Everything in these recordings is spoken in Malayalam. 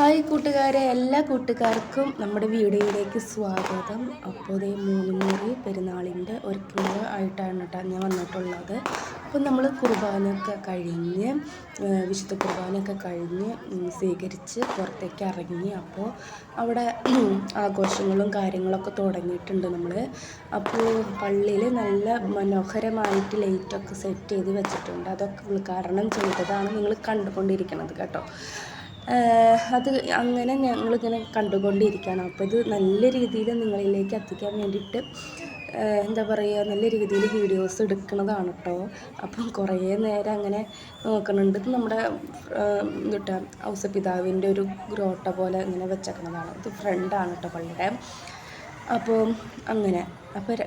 ഹായ് കൂട്ടുകാരെ എല്ലാ കൂട്ടുകാർക്കും നമ്മുടെ വീഡിയോയിലേക്ക് സ്വാഗതം. അപ്പോൾ ഇതേ മൂന്നുമൂറി പെരുന്നാളിന്റെ ഒരുക്കങ്ങൾ ആയിട്ടാണ് കേട്ടോ ഞാൻ വന്നിട്ടുള്ളത്. അപ്പോൾ നമ്മൾ കുർബാനൊക്കെ കഴിഞ്ഞ് വിശുദ്ധ കുർബാനൊക്കെ കഴിഞ്ഞ് സ്വീകരിച്ച് പുറത്തേക്ക് ഇറങ്ങി. അപ്പോൾ അവിടെ ആഘോഷങ്ങളും കാര്യങ്ങളൊക്കെ തുടങ്ങിയിട്ടുണ്ട് നമ്മൾ. അപ്പോൾ പള്ളിയിൽ നല്ല മനോഹരമായിട്ട് ലൈറ്റൊക്കെ സെറ്റ് ചെയ്ത് വെച്ചിട്ടുണ്ട്. അതൊക്കെ ഉദ്ഘാടനം ചെയ്തതാണ് നിങ്ങൾ കണ്ടുകൊണ്ടിരിക്കുന്നത് കേട്ടോ. അത് അങ്ങനെ ഞങ്ങളിങ്ങനെ കണ്ടുകൊണ്ടിരിക്കുകയാണ്. അപ്പോൾ ഇത് നല്ല രീതിയിൽ നിങ്ങളിലേക്ക് എത്തിക്കാൻ വേണ്ടിയിട്ട് എന്താ പറയുക നല്ല രീതിയിൽ വീഡിയോസ് എടുക്കുന്നതാണ് കേട്ടോ അപ്പം കുറേ നേരം അങ്ങനെ നോക്കുന്നുണ്ട്. ഇത് നമ്മുടെ ഹൗസ് ഔസപിതാവിന്റെ ഒരു ഗ്രോട്ട പോലെ ഇങ്ങനെ വെച്ചേക്കുന്നതാണ്. ഇത് ഫ്രണ്ടാണ് കേട്ടോ പള്ളിയുടെ. അപ്പോൾ അങ്ങനെ അപ്പോൾ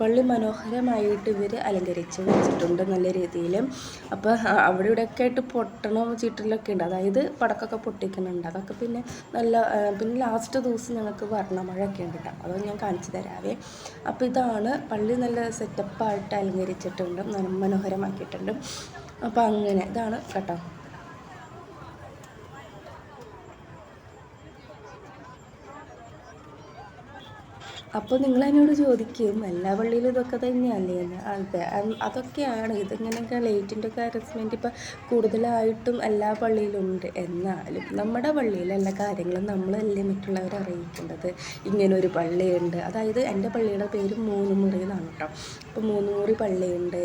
പള്ളി മനോഹരമായിട്ട് ഇവർ അലങ്കരിച്ച് വെച്ചിട്ടുണ്ട് നല്ല രീതിയിൽ അപ്പോൾ അവിടെ ഇവിടെയൊക്കെ ആയിട്ട് പൊട്ടണം ചീട്ടലൊക്കെ ഉണ്ട്. അതായത് പടക്കമൊക്കെ പൊട്ടിക്കുന്നുണ്ട്. അതൊക്കെ പിന്നെ നല്ല പിന്നെ ലാസ്റ്റ് ദിവസം ഞങ്ങൾക്ക് വർണമഴയൊക്കെ ഉണ്ട് കേട്ടോ അത് ഞാൻ കാണിച്ചു തരാവേ. അപ്പോൾ ഇതാണ് പള്ളി നല്ല സെറ്റപ്പായിട്ട് അലങ്കരിച്ചിട്ടുണ്ട്. മനോഹരമാക്കിയിട്ടുണ്ട്. അപ്പോൾ അങ്ങനെ ഇതാണ് കേട്ടോ. അപ്പോൾ നിങ്ങൾ എന്നോട് ചോദിക്കും എല്ലാ പള്ളിയിലും ഇതൊക്കെ തന്നെയല്ലേ? എന്ന് അതെ അതൊക്കെയാണ്. ഇതിങ്ങനെയൊക്കെ ലൈറ്റിന്റെ ഒക്കെ അറേഞ്ച്മെന്റ് ഇപ്പം കൂടുതലായിട്ടും എല്ലാ പള്ളിയിലും ഉണ്ട് എന്നാലും നമ്മുടെ പള്ളിയിൽ എല്ലാ കാര്യങ്ങളും നമ്മളല്ലേ മറ്റുള്ളവരെ അറിയിക്കേണ്ടത്? ഇങ്ങനെ ഒരു പള്ളിയുണ്ട്. അതായത് എന്റെ പള്ളിയുടെ പേര് മൂന്നുമുറി എന്നാണ് കേട്ടോ. അപ്പോൾ മൂന്നുമുറി പള്ളിയുണ്ട്.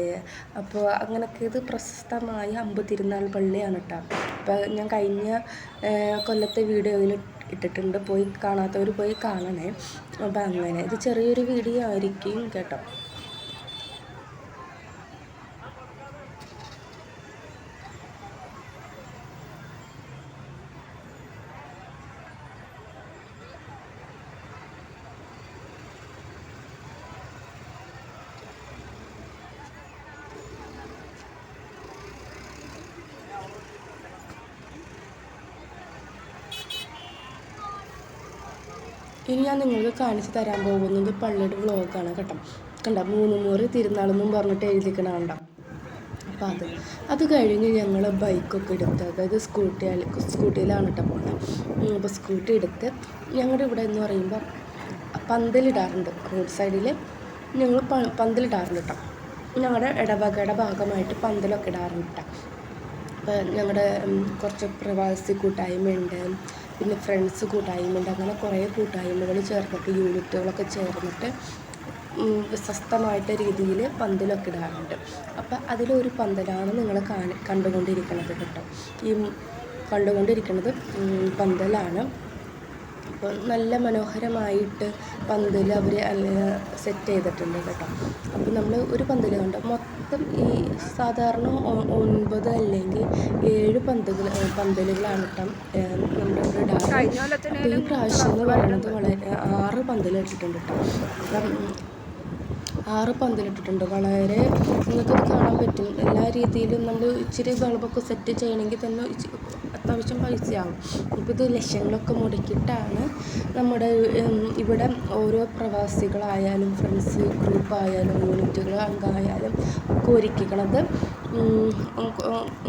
അപ്പോൾ അങ്ങനെയൊക്കെ ഇത് പ്രശസ്തമായ അമ്പത്തിരുന്നാൾ പള്ളിയാണ് കേട്ടോ. അപ്പോൾ ഞാൻ കഴിഞ്ഞ കൊല്ലത്തെ വീഡിയോയിൽ ഇട്ടിട്ടുണ്ട്. പോയി കാണാത്തവർ പോയി കാണണേ. അപ്പം അങ്ങനെ ഇത് ചെറിയൊരു വീഡിയോ ആയിരിക്കും കേട്ടോ. ഇനി ഞാൻ നിങ്ങൾക്ക് കാണിച്ചു തരാൻ പോകുന്നത് പള്ളിയുടെ വ്ളോഗാണ് കേട്ടോ. കണ്ട? മൂന്ന് മുറി തിരുനാളെന്നും പറഞ്ഞിട്ട് എഴുതിക്കണ കണ്ട അപ്പം അത്. അത് കഴിഞ്ഞ് ഞങ്ങൾ ബൈക്കൊക്കെ എടുത്ത് അതായത് സ്കൂട്ടി സ്കൂട്ടിയിലാണ് കേട്ടോ പോകുന്നത് അപ്പോൾ സ്കൂട്ടി എടുത്ത് ഞങ്ങളുടെ ഇവിടെ എന്ന് പറയുമ്പോൾ പന്തലിടാറുണ്ട്. റോഡ് സൈഡിൽ ഞങ്ങൾ പന്തലിടാറുണ്ട് കേട്ടോ. ഞങ്ങളുടെ ഇടവകയുടെ ഭാഗമായിട്ട് പന്തലൊക്കെ ഇടാറുണ്ട് കേട്ടോ. അപ്പോൾ ഞങ്ങളുടെ കുറച്ച് പ്രവാസി കൂട്ടായ്മയുണ്ട്. പിന്നെ ഫ്രണ്ട്സ് കൂട്ടായ്മയുണ്ട്. അങ്ങനെ കുറേ കൂട്ടായ്മകൾ ചേർന്നിട്ട് യൂണിറ്റുകളൊക്കെ ചേർന്നിട്ട് ഉം, വ്യത്യസ്തമായിട്ട് രീതിയിൽ പന്തലൊക്കെ ഇടാറുണ്ട്. അപ്പോൾ അതിലൊരു പന്തലാണ് നിങ്ങൾ കാണി കണ്ടുകൊണ്ടിരിക്കുന്നത് കേട്ടോ. ഈ കണ്ടുകൊണ്ടിരിക്കുന്നത് പന്തലാണ്. അപ്പോൾ നല്ല മനോഹരമായിട്ട് പന്തൽ അവർ സെറ്റ് ചെയ്തിട്ടുണ്ട് കേട്ടോ. അപ്പോൾ നമ്മൾ ഒരു പന്തൽ കണ്ട? മൊത്തം ഈ സാധാരണ ഒൻപത് അല്ലെങ്കിൽ ഏഴ് പന്തകൾ പന്തലുകളാണ് കേട്ടോ നമ്മുടെ ഇവിടെ ഡാം ഈ പ്രാവശ്യം എന്ന് പറയുന്നത് വളരെ ആറ് പന്തൽ ഇട്ടിട്ടുണ്ട് കേട്ടോ. അപ്പം ആറ് പന്തലിട്ടിട്ടുണ്ട് വളരെ നിങ്ങൾക്കത് കാണാൻ പറ്റും. എല്ലാ രീതിയിലും നമ്മൾ ഇച്ചിരി ബൾബൊക്കെ സെറ്റ് ചെയ്യണമെങ്കിൽ തന്നെ അത്യാവശ്യം പൈസയാവും. ഇപ്പോൾ ഇത് ലക്ഷങ്ങളൊക്കെ മുടക്കിയിട്ടാണ് നമ്മുടെ ഇവിടെ ഓരോ പ്രവാസികളായാലും ഫ്രണ്ട്സ് ഗ്രൂപ്പായാലും യൂണിറ്റുകൾ അംഗമായാലും ഒക്കെ ഒരുക്കിക്കണത്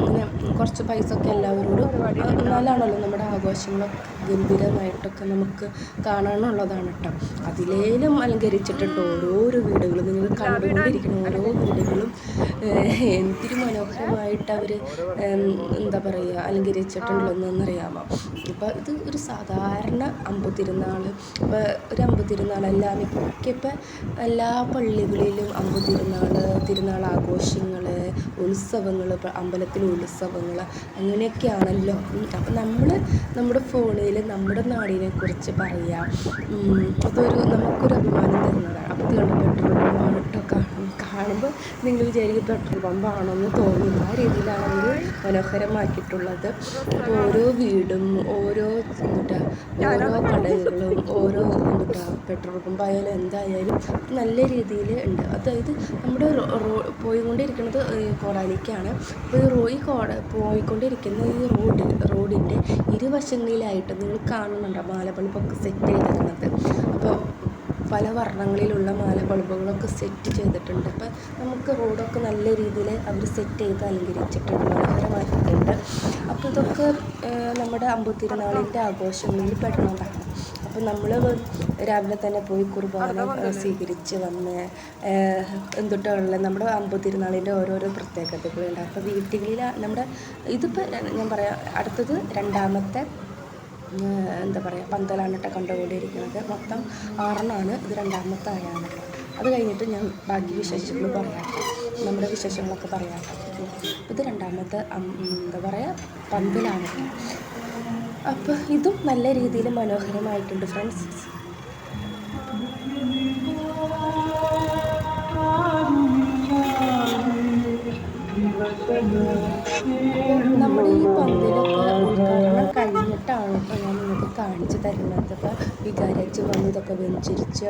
അങ്ങനെ കുറച്ച് പൈസ ഒക്കെ എല്ലാവരോടും എന്നാലാണല്ലോ നമ്മുടെ ആഘോഷങ്ങളൊക്കെ ഗംഭീരമായിട്ടൊക്കെ നമുക്ക് കാണാനുള്ളതാണ് കേട്ടോ അതിലേലും അലങ്കരിച്ചിട്ടുണ്ട് ഓരോരോ വീടുകളും. നിങ്ങൾ കണ്ടുകൊണ്ടിരിക്കുന്ന ഓരോ വീടുകളും എന്തൊരു മനോഹരമായിട്ട് അവർ എന്താ പറയുക അലങ്കരിച്ചിട്ടുള്ളതെന്നറിയാമോ ഇപ്പോൾ ഇത് ഒരു സാധാരണ അമ്പുതിരുന്നാൾ ഇപ്പോൾ ഒരു അമ്പത്തിരുന്നാളല്ല മിക്ക ഇപ്പം എല്ലാ പള്ളികളിലും അമ്പുതിരുന്നാൾ തിരുനാൾ ആഘോഷങ്ങൾ ഉത്സവങ്ങൾ അമ്പലത്തിലെ ഉത്സവങ്ങൾ അങ്ങനെയൊക്കെയാണല്ലോ. അപ്പം നമ്മൾ നമ്മുടെ ഫോണിൽ നമ്മുടെ നാടിനെ കുറിച്ച് പറയാം. ഉം, അതൊരു നമുക്കൊരു അഭിമാനം തരുന്നതാണ്. അപ്പോൾ ഇത് പെട്ടെന്ന് കേട്ടോ കാണുമ്പോൾ നിങ്ങൾ വിചാരിക്കും പെട്രോൾ പമ്പാണെന്ന് തോന്നും ആ രീതിയിലാണ് അവർ മനോഹരമാക്കിയിട്ടുള്ളത്. ഓരോ വീടും ഓരോ എന്താ ഓരോ കടകളും ഓരോ എന്താ പെട്രോൾ പമ്പായാലും എന്തായാലും നല്ല രീതിയിൽ ഉണ്ട്. അതായത് നമ്മുടെ റോ പോയിക്കൊണ്ടിരിക്കുന്നത് കോടാലിക്കാണ് അപ്പോൾ ഈ റോ ഈ കോട പോയിക്കൊണ്ടിരിക്കുന്ന ഈ റോഡ് റോഡിന്റെ ഇരുവശങ്ങളിലായിട്ട് നിങ്ങൾ കാണുന്നുണ്ടോ? മാലപ്പണിപ്പൊക്കെ സെറ്റ് ചെയ്തിരുന്നത് അപ്പോൾ പല വർണങ്ങളിലുള്ള മാല ബൾബുകളൊക്കെ സെറ്റ് ചെയ്തിട്ടുണ്ട്. അപ്പം നമുക്ക് റോഡൊക്കെ നല്ല രീതിയിൽ അവർ സെറ്റ് ചെയ്ത് അലങ്കരിച്ചിട്ടുണ്ട് മനോഹരമാക്കിയിട്ടുണ്ട്. അപ്പോൾ ഇതൊക്കെ നമ്മുടെ അമ്പത്തിരുന്നാളിന്റെ ആഘോഷങ്ങളിൽ പെടുന്നതാണ്. അപ്പം നമ്മൾ രാവിലെ തന്നെ പോയി കുർബാന സ്വീകരിച്ച് വന്ന് എന്തുട്ടുള്ള നമ്മുടെ അമ്പത്തിരുന്നാളിന്റെ ഓരോരോ പ്രത്യേകതകളുണ്ട്. അപ്പോൾ വീട്ടുകളിൽ നമ്മുടെ ഇതിപ്പോൾ ഞാൻ പറയാം അടുത്തത് രണ്ടാമത്തെ എന്താ പറയുക പന്തലാണ് കേട്ടോ കണ്ടുകൊണ്ടിരിക്കുന്നത്. മൊത്തം ആറെണ്ണമാണ് ഇത് രണ്ടാമത്തെ ആയാണ് അത് കഴിഞ്ഞിട്ട് ഞാൻ ബാക്കി വിശേഷങ്ങൾ പറയാം. നമ്മുടെ വിശേഷങ്ങളൊക്കെ പറയാം. ഇത് രണ്ടാമത്തെ എന്താ പറയുക പന്തലാണ്. അപ്പോൾ ഇതും നല്ല രീതിയിൽ മനോഹരമായിട്ടുണ്ട് ഫ്രണ്ട്സ്. നമ്മുടെ ഈ പന്തിലൊക്കെ കഴിഞ്ഞിട്ടാണ് ഇപ്പോൾ ഞാൻ നിങ്ങൾക്ക് കാണിച്ചു തരുന്നത്. അപ്പോൾ വികാരച്ച് വന്ന് ഇതൊക്കെ വെഞ്ചരിച്ച്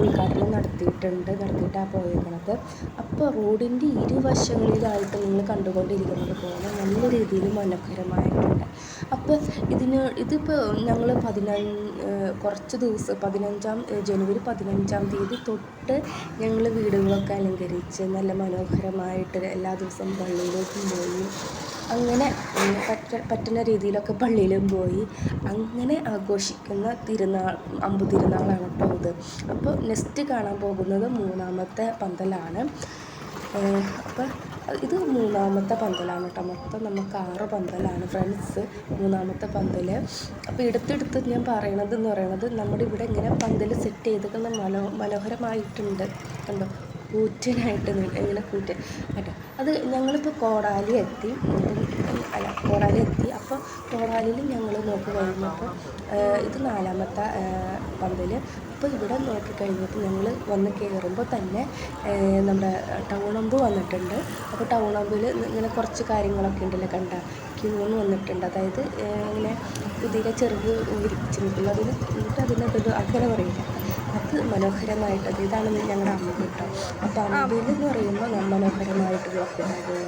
ഉദ്ഘാടനം നടത്തിയിട്ടുണ്ട് നടത്തിയിട്ടാണ് പോയേക്കണത്. അപ്പോൾ റോഡിന്റെ ഇരുവശങ്ങളിലായിട്ട് നിങ്ങൾ കണ്ടുകൊണ്ടിരിക്കുന്നത് പോലെ നല്ല രീതിയിൽ മനോഹരമായിട്ടുണ്ട്. അപ്പോൾ ഇതിന് ഇതിപ്പോൾ ഞങ്ങൾ പതിനഞ്ച് കുറച്ച് ദിവസം പതിനഞ്ചാം ജനുവരി പതിനഞ്ചാം തീയതി തൊട്ട് ഞങ്ങൾ വീടുകളൊക്കെ അലങ്കരിച്ച് നല്ല മനോഹരമായിട്ട് എല്ലാ ദിവസവും പള്ളിയിലേക്കും പോയി അങ്ങനെ പറ്റ പറ്റുന്ന രീതിയിലൊക്കെ പള്ളിയിലും പോയി അങ്ങനെ ആഘോഷിക്കുന്ന തിരുനാൾ അമ്പ് തിരുനാളാണ് കേട്ടോ ഇത്. അപ്പോൾ നെക്സ്റ്റ് കാണാൻ പോകുന്നത് മൂന്നാമത്തെ പന്തലാണ്. അപ്പോൾ ഇത് മൂന്നാമത്തെ പന്തലാണ് കേട്ടോ. മൊത്തം നമുക്ക് ആറ് പന്തലാണ് ഫ്രണ്ട്സ് മൂന്നാമത്തെ പന്തൽ അപ്പോൾ എടുത്തെടുത്ത് ഞാൻ പറയണത് എന്ന് പറയണത് നമ്മുടെ ഇവിടെ ഇങ്ങനെ പന്തൽ സെറ്റ് ചെയ്തിരിക്കുന്ന മനോ മനോഹരമായിട്ടുണ്ട്. കണ്ടോ? കൂറ്റനായിട്ട് ഇങ്ങനെ കൂറ്റൻ കേട്ടോ. അത് ഞങ്ങളിപ്പോൾ കോടാലി എത്തി അല്ല കോടാലി എത്തി. അപ്പോൾ കോടാലിയിൽ ഞങ്ങൾ നോക്കി കഴിഞ്ഞപ്പോൾ ഇത് നാലാമത്തെ പന്തൽ അപ്പോൾ ഇവിടെ നോക്കി കഴിഞ്ഞപ്പോൾ ഞങ്ങൾ വന്ന് കയറുമ്പോൾ തന്നെ നമ്മുടെ ടൗൺ അമ്പ് വന്നിട്ടുണ്ട്. അപ്പോൾ ടൗൺ അമ്പിൽ ഇങ്ങനെ കുറച്ച് കാര്യങ്ങളൊക്കെ ഉണ്ടല്ലോ കണ്ട? ക്യൂന്ന് വന്നിട്ടുണ്ട്. അതായത് ഇങ്ങനെ കുതിര ചെറുത് വിരിച്ചിട്ടുണ്ട് അതിന് എന്നിട്ട് അതിനകത്ത് അങ്ങനെ പറയില്ല? അത് മനോഹരമായിട്ട് അത് ഇതാണ് ഞങ്ങളുടെ അമ്മ കേട്ടോ. അപ്പോൾ അമ്പയിൽ എന്ന് പറയുമ്പോൾ മനോഹരമായിട്ടുള്ള കുടകൾ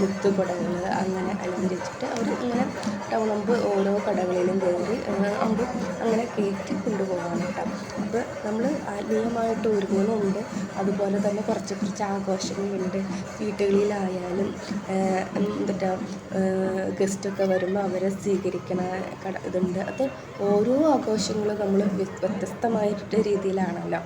മുത്തുകുടകൾ അങ്ങനെ അലങ്കരിച്ചിട്ട് അവർ ഇങ്ങനെ ടൗൺ അമ്പ് ഓരോ കടകളിലും കയറി അമ്പ് അങ്ങനെ കയറ്റി കൊണ്ടുപോകാൻ കേട്ടോ. അപ്പോൾ നമ്മൾ ആത്മീയമായിട്ട് ഒരുങ്ങുന്നുണ്ട്. അതുപോലെ തന്നെ കുറച്ച് കുറച്ച് ആഘോഷങ്ങളുണ്ട്. വീട്ടുകളിലായാലും എന്താ ഗസ്റ്റൊക്കെ വരുമ്പോൾ അവരെ സ്വീകരിക്കണ കട ഇതുണ്ട്. അത് ഓരോ ആഘോഷങ്ങളും നമ്മൾ വ്യത്യസ്തമായിട്ട് രീതിയിലാണല്ലോ.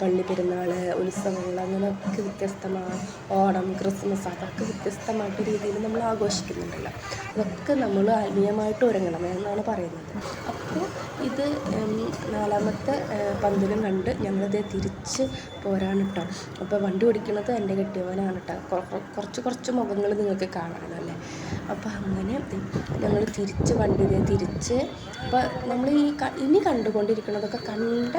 പള്ളി പെരുന്നാൾ ഉത്സവങ്ങൾ അങ്ങനെയൊക്കെ വ്യത്യസ്തമാണ്. ഓണം ക്രിസ്മസ് അതൊക്കെ വ്യത്യസ്തമായിട്ട് രീതിയിൽ നമ്മൾ ആഘോഷിക്കുന്നുണ്ടല്ലോ. അതൊക്കെ നമ്മൾ ആത്മീയമായിട്ട് ഒരുങ്ങണം എന്നാണ് പറയുന്നത്. അപ്പോൾ ഇത് നാലാമത്തെ പന്തലും കണ്ട് ഞങ്ങളിത് തിരിച്ച് പോരാണ് കേട്ടോ അപ്പോൾ വണ്ടി ഓടിക്കുന്നത് എന്റെ കെട്ടിയവനാണ് കേട്ടോ കുറച്ച് കുറച്ച് മുഖങ്ങൾ നിങ്ങൾക്ക് കാണാമല്ലേ അപ്പോൾ അങ്ങനെ ഞങ്ങൾ തിരിച്ച് വണ്ടി തിരിച്ച് അപ്പോൾ നമ്മൾ ഈ ഇനി കണ്ടുകൊണ്ടിരിക്കുന്നതൊക്കെ കണ്ട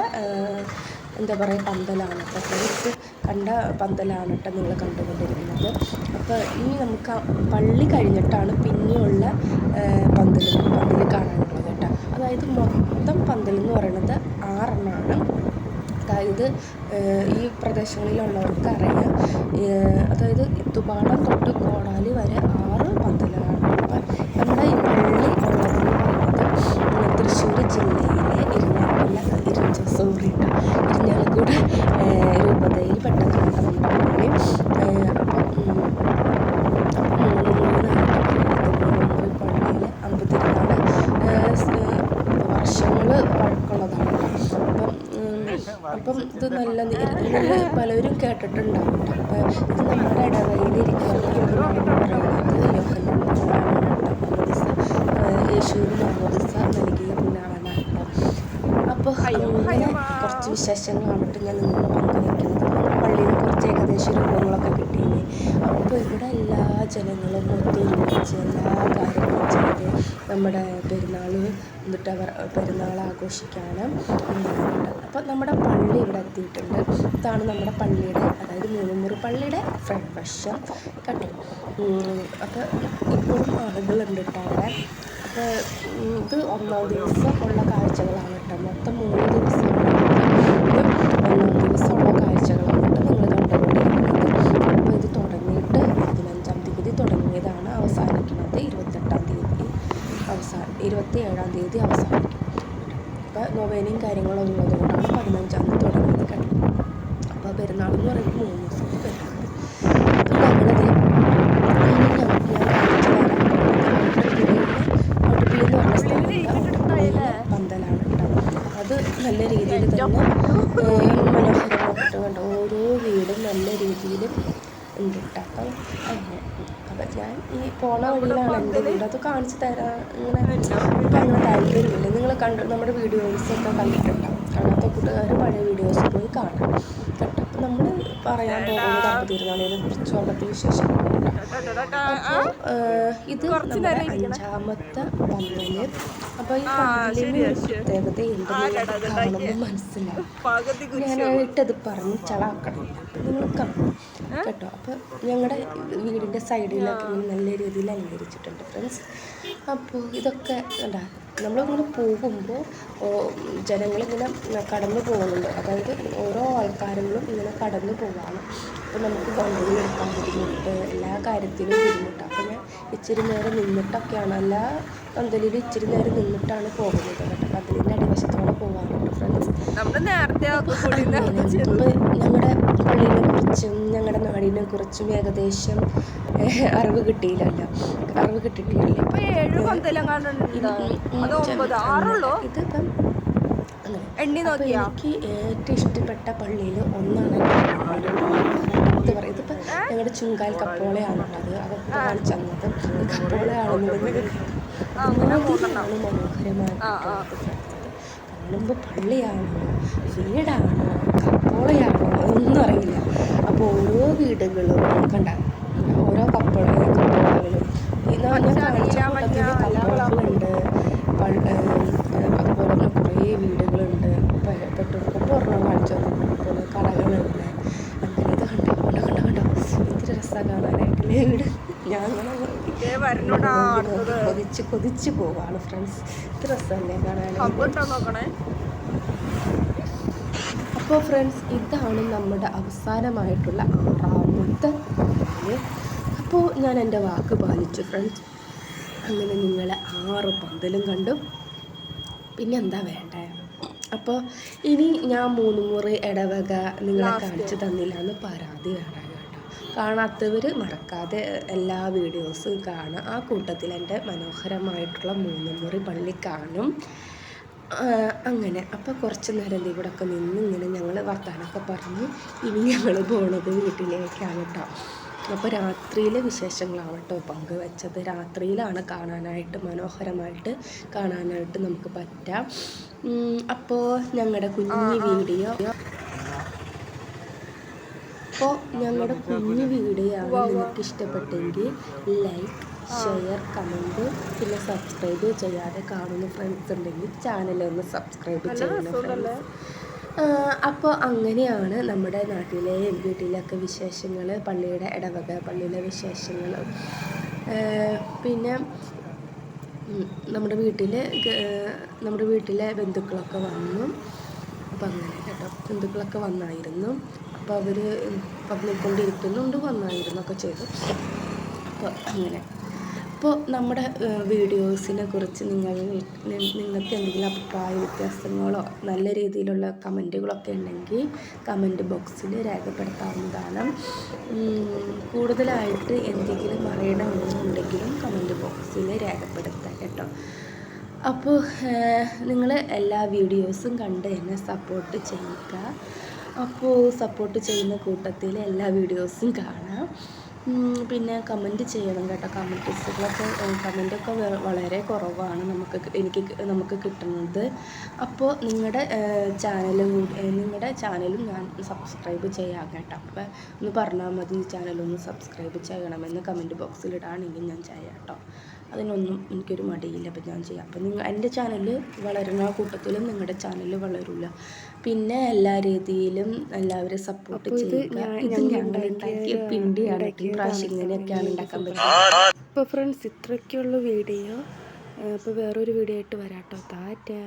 എന്താ പറയുക പന്തലാണ്. അപ്പോൾ തിരിച്ച് കണ്ട പന്തലാണ് കേട്ടോ നിങ്ങൾ കണ്ടുകൊണ്ടിരിക്കുന്നത്. അപ്പോൾ ഇനി നമുക്ക് പള്ളി കഴിഞ്ഞിട്ടാണ് പിന്നെയുള്ള പന്തൽ പന്തൽ കാണാനുള്ളത് കേട്ടോ അതായത് മൊത്തം പന്തൽ എന്ന് പറയുന്നത് ആറെണ്ണമാണ് അതായത് ഈ പ്രദേശങ്ങളിലുള്ളവർക്ക് അറിയാം അതായത് ഇത്തുപാടം തൊട്ട് കോടാലി വരെ ആറ് പന്തലാണ് അപ്പം നമ്മുടെ ഈ പള്ളി ഉള്ളതെന്ന് പറയുന്നത് തൃശ്ശൂർ ജില്ലയിലെ ഇരിഞ്ഞാലക്കുട ഇരിഞ്ഞ സോറി കേട്ടോ ഇരിഞ്ഞാലക്കുട രൂപതയിൽ പെട്ടതാണ് നമ്മുടെ പള്ളി അപ്പം പള്ളിയിൽ അമ്പത്തിരുന്നാൾ വർഷങ്ങൾ പഴക്കമുള്ളതാണ് അപ്പം അപ്പം ഇത് നല്ല പലരും കേട്ടിട്ടുണ്ടാവും അപ്പം ഇത് കണ്ടിട്ട് ഞാൻ നിങ്ങളോട് പങ്കുവയ്ക്കുന്നത്. പള്ളിയിൽ കുറച്ച് ഏകദേശ രൂപങ്ങളൊക്കെ കിട്ടിയില്ലേ? അപ്പോൾ ഇവിടെ എല്ലാ ജനങ്ങളും ഒത്തൊരുമിച്ച് എല്ലാ കാര്യങ്ങളും ചെയ്ത് നമ്മുടെ പെരുന്നാൾ എന്നിട്ട് അവർ പെരുന്നാൾ ആഘോഷിക്കാനും അപ്പോൾ നമ്മുടെ പള്ളി ഇവിടെ എത്തിയിട്ടുണ്ട്. ഇതാണ് നമ്മുടെ പള്ളിയുടെ അതായത് മൂന്നുമുറി പള്ളിയുടെ ഫ്രണ്ട് വശം. കേട്ടോ അപ്പോൾ ഇപ്പോഴും ആളുകളുണ്ട് കേട്ടോ അവിടെ അപ്പോൾ ഇത് ഒന്നാം ദിവസം ഉള്ള കാഴ്ചകളാണ് കേട്ടോ മൊത്തം മൂന്ന് ദിവസമാണ് ഇത് ഒന്നാം ദിവസമുള്ള കാഴ്ചകളാണ് കേട്ടോ നിങ്ങൾ കണ്ടുകൊണ്ടിരിക്കുന്നത് അപ്പോൾ ഇത് തുടങ്ങിയിട്ട് പതിനഞ്ചാം തീയതി തുടങ്ങിയതാണ് അവസാനിക്കുന്നത് ഇരുപത്തെട്ടാം തീയതി അവസാനം ഇരുപത്തി ഏഴാം തീയതി അവസാനിക്കും അപ്പോൾ നൊവേനയും കാര്യങ്ങളും ഉള്ളതുകൊണ്ടാണ് പതിനഞ്ചാം തീയതി തുടങ്ങുന്നത് കേട്ടോ അപ്പോൾ പെരുന്നാൾ എന്ന് പറയുമ്പോൾ മൂന്ന് ദിവസം പെരുന്നാൾ അപ്പോൾ ഞങ്ങളത് ഇനി ഞങ്ങൾക്ക് ഞാൻ കാണിച്ചു തരാൻ ഔട്ടുപിള്ളി എന്ന് പറഞ്ഞ സ്ഥലമുണ്ട് ഔട്ടുപിള്ളിയിലെ പന്തലാണ് കേട്ടോ അത് നല്ല രീതിയിൽ തന്നെ മനോഹരമായിട്ട് കണ്ടോ ഓരോ വീടും നല്ല രീതിയിൽ ഉണ്ട് അപ്പം അങ്ങനെ. അപ്പം ഞാൻ ഈ പോണ വഴിയിലാണ് എന്റെ വീട്. അത് കാണിച്ചു തരാൻ ഇങ്ങനെ എനിക്ക് അങ്ങനെ താല്പര്യമില്ല. നിങ്ങൾ കണ്ട് നമ്മുടെ വീഡിയോസൊക്കെ കണ്ടിട്ടുണ്ടാവും. കാണാത്ത കൂട്ടുകാർ പഴയ വീഡിയോസ് പോയി കാണാം. നമ്മൾ പറയാൻ പോകുന്നത് അമ്പതിരുന്നാളിനെ കുറിച്ചും അവിടുത്തെ വിശേഷങ്ങളുണ്ട് അപ്പോൾ ഇത് നമ്മുടെ അഞ്ചാമത്തെ പന്തൽ. അപ്പോൾ ഈ പന്തലിന് ഒരു പ്രത്യേകത ഉണ്ടെന്ന് കാണുമ്പോൾ മനസ്സിലാവും. ഞാനായിട്ടത് പറഞ്ഞ് ചളാക്കണില്ല നിങ്ങൾ കാണും കേട്ടോ അപ്പോൾ ഞങ്ങളുടെ വീടിന്റെ സൈഡിലൊക്കെ ഇങ്ങനെ നല്ല രീതിയിൽ അലങ്കരിച്ചിട്ടുണ്ട് ഫ്രണ്ട്സ്. അപ്പോൾ ഇതൊക്കെ എന്താ നമ്മളിങ്ങനെ പോകുമ്പോൾ ജനങ്ങളിങ്ങനെ കടന്നു പോകുന്നുണ്ട്. അതായത് ഓരോ ആൾക്കാരുകളും ഇങ്ങനെ കടന്നു പോവാണ്. അപ്പോൾ നമുക്ക് വണ്ടികൾ എടുക്കാൻ ബുദ്ധിമുട്ട് എല്ലാ കാര്യത്തിലും ബുദ്ധിമുട്ടാണ് അപ്പോൾ ഞാൻ ഇച്ചിരി നേരം നിന്നിട്ടൊക്കെയാണ് എല്ലാ പന്തലിലും ഇച്ചിരി നേരം നിന്നിട്ടാണ് പോകുന്നത് കേട്ടോ. പന്തലിന്റെ അടിവശത്തോടെ പോകാറുണ്ട് ഫ്രണ്ട്സ് നേരത്തെ ഞങ്ങളുടെ പള്ളിനെ കുറിച്ചും ഞങ്ങളുടെ നാടിനെ കുറിച്ചും ഏകദേശം അറിവ് കിട്ടിയില്ലല്ലോ. അറിവ് കിട്ടിയിട്ടില്ല. ഇതിപ്പം എനിക്ക് ഏറ്റവും ഇഷ്ടപ്പെട്ട പള്ളിയിൽ ഒന്നാണ്. ഇത് പറയും ഇതിപ്പോൾ ഞങ്ങളുടെ ചുങ്കാൽ കപ്പോളയാണ് ഉള്ളത് അതൊക്കെ കാണിച്ചു തന്നത് കപ്പോളയാണെന്നുണ്ടെങ്കിൽ അതിനാണ് മനോഹരമായിട്ട് കാണുമ്പോൾ പള്ളിയാണോ? വീടാണോ? കപ്പോളയാണോ? ഒന്നും അറിയില്ല. അപ്പോൾ ഓരോ വീടുകളും കണ്ട ഓരോ കമ്പോളങ്ങളും ഈ നാ- ഞാൻ കാണിച്ച കൂട്ടത്തിൽ അതുപോലെ തന്നെ കുറേ വീടുകളുണ്ട്. പെ- പെട്രോൾ പമ്പ് ഒരെണ്ണം കാണിച്ചു അതുപോലെ കടകളുണ്ട്. അങ്ങനെ ഇത് കണ്ടോ കണ്ടോ കണ്ടോ കണ്ടോ. എന്തൊരു രസമാണ് കാണാനായിട്ടില്ലേ വീട് അടുത്തത് കൊതിച്ച് കൊതിച്ച് പോവാണ് ഫ്രണ്ട്സ് ഇത്ര രസമല്ലേ കാണാൻ അപ്പോൾ ഫ്രണ്ട്സ് ഇതാണ് നമ്മുടെ അവസാനമായിട്ടുള്ള ആറാമത്തെ അപ്പോൾ ഞാൻ എന്റെ വാക്ക് പാലിച്ചു ഫ്രണ്ട്സ് അങ്ങനെ നിങ്ങൾ ആറ് പന്തലും കണ്ടു. പിന്നെ എന്താ വേണ്ട? അപ്പോൾ ഇനി ഞാൻ മൂന്ന് മുറി ഇടവക നിങ്ങളെ കാണിച്ചു തന്നില്ല എന്ന് പരാതി വേണം കേട്ടോ. കാണാത്തവർ മറക്കാതെ എല്ലാ വീഡിയോസും കാണുക. ആ കൂട്ടത്തിൽ എന്റെ മനോഹരമായിട്ടുള്ള മൂന്ന് മുറി പള്ളി കാണും. അങ്ങനെ. അപ്പോൾ കുറച്ച് നേരം എന്തെങ്കിലും ഇവിടെയൊക്കെ നിന്ന് ഇങ്ങനെ ഞങ്ങൾ വർത്തമാനമൊക്കെ പറഞ്ഞ് ഇനി ഞങ്ങൾ പോണത് വീട്ടിലേക്കാണ് കേട്ടോ. അപ്പോൾ രാത്രിയിലെ വിശേഷങ്ങളാണ് കേട്ടോ പങ്കുവെച്ചത്. രാത്രിയിലാണ് കാണാനായിട്ട് മനോഹരമായിട്ട് കാണാനായിട്ട് നമുക്ക് പറ്റാം. അപ്പോൾ ഞങ്ങളുടെ കുഞ്ഞു വീഡിയോ. അപ്പോൾ ഞങ്ങളുടെ കുഞ്ഞു വീഡിയോ ആണ് നിങ്ങൾക്ക് ഇഷ്ടപ്പെട്ടെങ്കിൽ ലൈക്ക് ഷെയർ കമന്റ് പിന്നെ സബ്സ്ക്രൈബ് ചെയ്യാതെ കാണുന്ന ഫ്രണ്ട്സ് ഉണ്ടെങ്കിൽ ചാനലൊന്ന് ഒന്ന് സബ്സ്ക്രൈബ് ചെയ്യണം ഫ്രണ്ട്സ് അപ്പോൾ അങ്ങനെയാണ് നമ്മുടെ നാട്ടിലെ വീട്ടിലൊക്കെ വിശേഷങ്ങൾ പള്ളിയുടെ ഇടവക പള്ളിയിലെ വിശേഷങ്ങൾ. പിന്നെ നമ്മുടെ വീട്ടിൽ നമ്മുടെ വീട്ടിലെ ബന്ധുക്കളൊക്കെ വന്നു. അപ്പോൾ അങ്ങനെ കേട്ടോ. ബന്ധുക്കളൊക്കെ വന്നായിരുന്നു. അപ്പോൾ അവർ വന്നുകൊണ്ടിരിക്കുന്നുണ്ട് വന്നായിരുന്നു ഒക്കെ ചെയ്തു. അപ്പോൾ അങ്ങനെ. അപ്പോൾ നമ്മുടെ വീഡിയോസിനെ കുറിച്ച് നിങ്ങൾ നിങ്ങൾക്ക് എന്തെങ്കിലും അഭിപ്രായ വ്യത്യാസങ്ങളോ നല്ല രീതിയിലുള്ള കമന്റുകളൊക്കെ ഉണ്ടെങ്കിൽ കമന്റ് ബോക്സിൽ രേഖപ്പെടുത്താവുന്നതാണ്. കൂടുതലായിട്ട് എന്തെങ്കിലും അറിയണമെന്നുണ്ടെങ്കിലും കമന്റ് ബോക്സിൽ രേഖപ്പെടുത്താം കേട്ടോ. അപ്പോൾ നിങ്ങൾ എല്ലാ വീഡിയോസും കണ്ട് എന്നെ സപ്പോർട്ട് ചെയ്യുക. അപ്പോൾ സപ്പോർട്ട് ചെയ്യുന്ന കൂട്ടത്തിൽ എല്ലാ വീഡിയോസും കാണാം. പിന്നെ കമന്റ് ചെയ്യണം കേട്ടോ. കമന്റ്സുകളൊക്കെ കമന്റൊക്കെ വളരെ കുറവാണ് നമുക്ക് എനിക്ക് നമുക്ക് കിട്ടുന്നത്. അപ്പോൾ നിങ്ങളുടെ ചാനലും നിങ്ങളുടെ ചാനലും ഞാൻ സബ്സ്ക്രൈബ് ചെയ്യാം കേട്ടോ. അപ്പോൾ ഒന്ന് പറഞ്ഞാൽ മതി ചാനലൊന്ന് സബ്സ്ക്രൈബ് ചെയ്യണമെന്ന് കമന്റ് ബോക്സിൽ ഞാൻ ചെയ്യാം കേട്ടോ. അതിനൊന്നും എനിക്കൊരു മടിയില്ല അപ്പോൾ ഞാൻ ചെയ്യാം. അപ്പോൾ നിങ്ങൾ എന്റെ ചാനൽ വളരുന്ന കൂട്ടത്തിലും നിങ്ങളുടെ ചാനൽ വളരില്ല പിന്നെ എല്ലാ രീതിയിലും എല്ലാവരും സപ്പോർട്ട് ചെയ്യുക. ഇത് ഞങ്ങൾ ഉണ്ടാക്കിയ പിണ്ടിയാണ്. ഈ പ്രാവശ്യം ഇങ്ങനെയൊക്കെയാണ് ഉണ്ടാക്കാൻ പറ്റുന്നത്. അപ്പോൾ ഫ്രണ്ട്സ് ഇത്രയ്ക്കുള്ള വീഡിയോ. അപ്പോൾ വേറൊരു വീഡിയോ ആയിട്ട് വരാട്ടോ. താറ്റാ